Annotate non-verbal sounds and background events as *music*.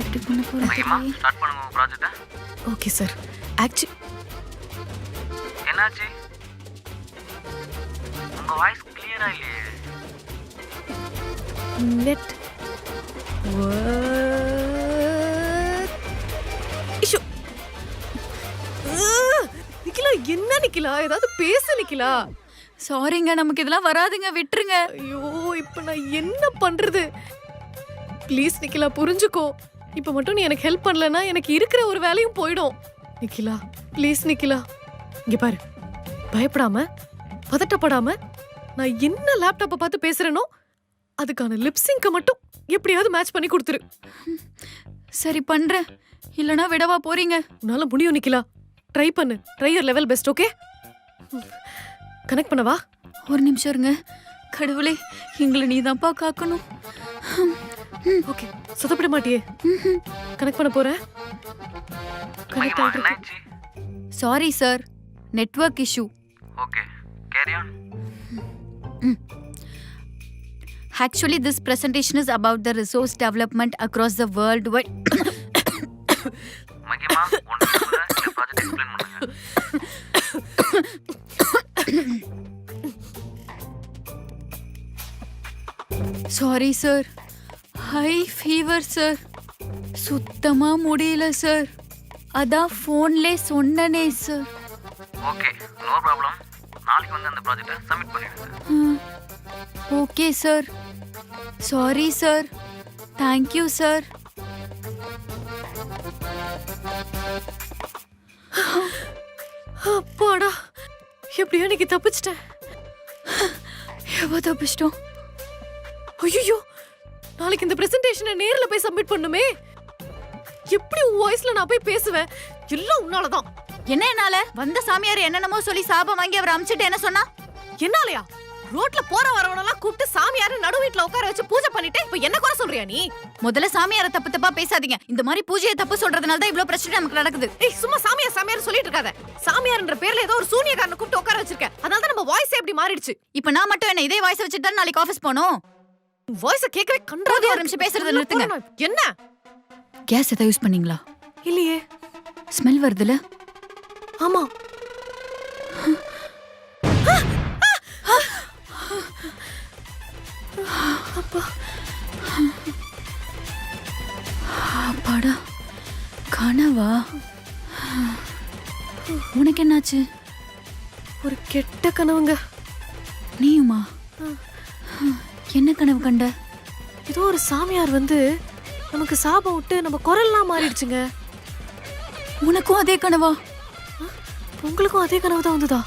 எப்படி பண்ண போறேன் ஸ்டார்ட் பண்ணுங்க உங்க ப்ராஜெக்ட்டை ஓகே சார் ஆக்சுவலி என்னாச்சு? உங்க வாய்ஸ் கிளியரா இல்லையே. நெட் இஷு நிக்கிலா என்ன நிக்கிலா? ஏதாவது பேச நிக்கிலா? சாரிங்க நமக்கு இதெல்லாம் வராதுங்க விட்டுருங்க. ஐயோ. இப்போ நான் என்ன பண்றது? ப்ளீஸ் நிக்கிலா புரிஞ்சுக்கோ. இப்போ மட்டும் நீ எனக்கு ஹெல்ப் பண்ணலனா எனக்கு இருக்கிற ஒரு வேலையும் போயிடும். நிக்கிலா ப்ளீஸ் நிக்கிலா. இங்க பாரு. பயப்படாம பதட்டப்படாம நான் என்ன லேப்டாப்பை பார்த்து பேசுறேனோ அதுக்கான லிப்ஸிங்க மட்டும் எப்படியாவது மேட்ச் பண்ணி கொடுத்துரு. சரி பண்றேன். இல்லனா விடவா போறீங்க. உன்னால முடியும் நிக்கிலா. ட்ரை பண்ணு. Try your level best okay connect பண்ணவா? ஒரு நிமிஷம் இருங்க. கடவுளே எங்களை நீதான்ப்பா காக்கணும். ஓகே சொதப்பிட மாட்டியே. கனெக்ட் பண்ண போறேன் கனெக்ட். என்னாச்சு? Sorry sir network issue okay carry on Actually, this presentation is about the resource development across the world. மகிமா இந்த ப்ராஜெக்ட் எக்ஸ்பிளைன் பண்ணுங்க. *coughs* Sorry sir high fever sir சுத்தமா முடியல சார் அதான் ஃபோன்லே சொன்னனே சார் ஓகே நோ ப்ராப்ளம் நாளைக்கு வந்து அந்த ப்ராஜெக்ட்டை சப்மிட் பண்ணிடுங்க okay sir sorry sir thank you sir அப்பாடா எப்படியோ இன்னைக்கு தப்பிச்சிட்டேன். எவ்வளோ தப்பிச்சிட்டோம்? ஐயோ நாளைக்கு இந்த பிரசன்டேஷனை நேர்ல போய் சப்மிட் பண்ணுமே. எப்படி உன் வாய்ஸ்ல நான் போய் பேசுவேன்? எல்லாம் உன்னாலதான். என்ன என்னால? வந்த சாமியார் என்னென்னமோ சொல்லி சாபம் வாங்கி அவர் அமிச்சிட்டு என்ன சொன்னா? என்னாலயா? ரோட்ல போற வரவனெல்லாம் கூப்பிட்டு சாமியாரு நடு வீட்ல உட்கார வச்சு பூஜை பண்ணிட்டு இப்ப என்ன குறை சொல்றியா நீ? முதல்ல சாமியார தப்பு தப்பா பேசாதீங்க. இந்த மாதிரி பூஜையை தப்பு சொல்றதுனால தான் இவ்ளோ பிரச்சனை நமக்கு நடக்குது. ஏய் சும்மா சாமியார் சாமியார் சொல்லிட்டு இருக்காத. சாமியார்ன்ற பேர்ல ஏதோ ஒரு சூனியக்காரனை கூப்பிட்டு உட்கார வச்சிருக்க அதனால தான் நம்ம வாய்ஸ் எப்படி மாறிடுச்சு. இப்ப நான் மட்டும் என்ன இதே வாய்ஸ் வச்சுட்டு தான் நாளைக்கு ஆபீஸ் போகணும்? வாய்ஸ கேட்கவே கண்டாத ஒரு நிமிஷம் பேசுறதை நிறுத்துங்க. என்ன? கேஸ் எதாவது யூஸ் பண்ணீங்களா? இல்லையே. ஸ்மெல் வருதுல? ஆமா. அப்பா. அப்பாடா கனவா? உனக்கு என்னாச்சு ஒரு கெட்ட கனவுங்க. நீயுமா? கனவு கண்ட? ஏதோ ஒரு சாமியார் வந்து நமக்கு சாபம் விட்டு நம்ம குரல்லாம் மாறிடுச்சுங்க. உனக்கும் அதே கனவா? உங்களுக்கும் அதே கனவு தான் வந்ததா?